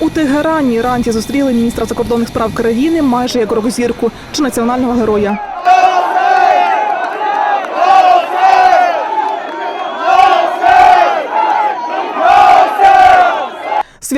У Тегерані ранці зустріли міністра закордонних справ країни майже як рок-зірку чи національного героя.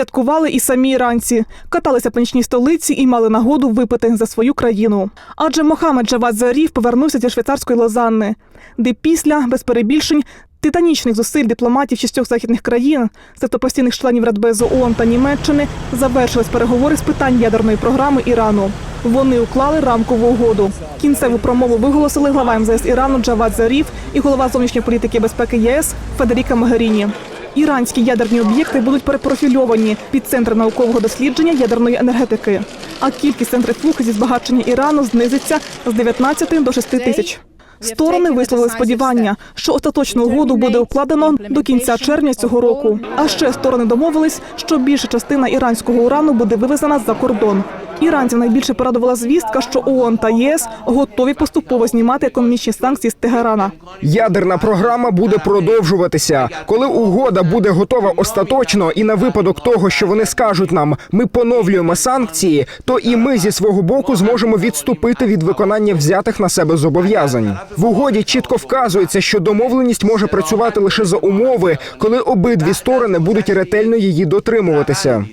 Святкували і самі іранці, каталися по нічній столиці і мали нагоду випити за свою країну. Адже Мохамед Джавад Зарів повернувся зі швейцарської Лозанни, де після без перебільшень титанічних зусиль дипломатів шістьох західних країн, тобто постійних членів Радбезу ООН та Німеччини, завершились переговори з питань ядерної програми Ірану. Вони уклали рамкову угоду. Кінцеву промову виголосили глава МЗС Ірану Джавад Зарів і голова зовнішньої політики безпеки ЄС Федеріка Могеріні. Іранські ядерні об'єкти будуть перепрофільовані під центр наукового дослідження ядерної енергетики. А кількість центрифуг зі збагачення Ірану знизиться з 19 до 6 тисяч. Сторони висловили сподівання, що остаточну угоду буде укладено до кінця червня цього року. А ще сторони домовились, що більша частина іранського урану буде вивезена за кордон. Іранців найбільше порадувала звістка, що ООН та ЄС готові поступово знімати економічні санкції з Тегерана. Ядерна програма буде продовжуватися. Коли угода буде готова остаточно, і на випадок того, що вони скажуть нам, ми поновлюємо санкції, то і ми зі свого боку зможемо відступити від виконання взятих на себе зобов'язань. В угоді чітко вказується, що домовленість може працювати лише за умови, коли обидві сторони будуть ретельно її дотримуватися.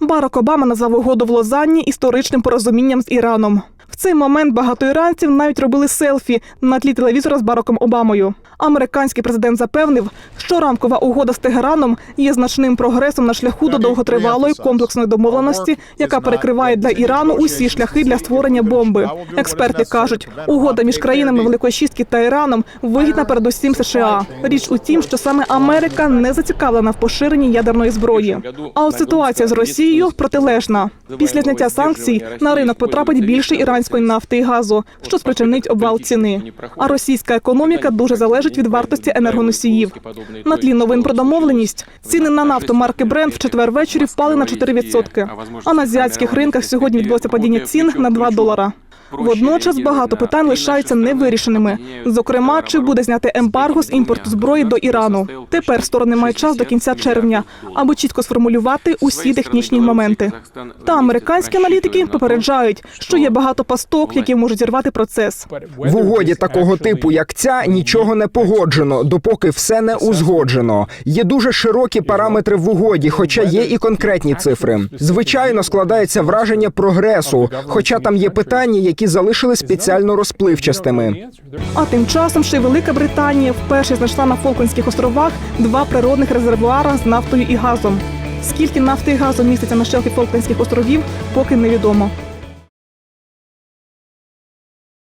Барак Обама назвав угоду в Лозанні історичним порозумінням з Іраном. В цей момент багато іранців навіть робили селфі на тлі телевізора з Бараком Обамою. Американський президент запевнив, що рамкова угода з Тегераном є значним прогресом на шляху до довготривалої комплексної домовленості, яка перекриває для Ірану усі шляхи для створення бомби. Експерти кажуть, угода між країнами Великої Шістки та Іраном вигідна передусім США. Річ у тім, що саме Америка не зацікавлена в поширенні ядерної зброї. А от ситуація з Росією протилежна. Після зняття санкцій на ринок потрапить більше іранської нафти і газу, що спричинить обвал ціни. А російська економіка дуже залежить від вартості енергоносіїв. На тлі новин про домовленість ціни на нафту марки Brent в четвер ввечері впали на 4%, А на азіатських ринках сьогодні відбулося падіння цін на 2 долара. Водночас багато питань лишаються невирішеними. Зокрема, чи буде зняти ембарго з імпорту зброї до Ірану. Тепер сторони мають час до кінця червня, аби чітко сформулювати усі технічні моменти. Та американські аналітики попереджають, що є багато пасток, які можуть зірвати процес. В угоді такого типу, як ця, нічого не погоджено, допоки все не узгоджено. Є дуже широкі параметри в угоді, хоча є і конкретні цифри. Звичайно, складається враження прогресу, хоча там є питання, які залишили спеціально розпливчастими. А тим часом ще Велика Британія вперше знайшла на Фолклендських островах два природних резервуара з нафтою і газом. Скільки нафти і газу міститься на шелфі Фолклендських островів, поки невідомо.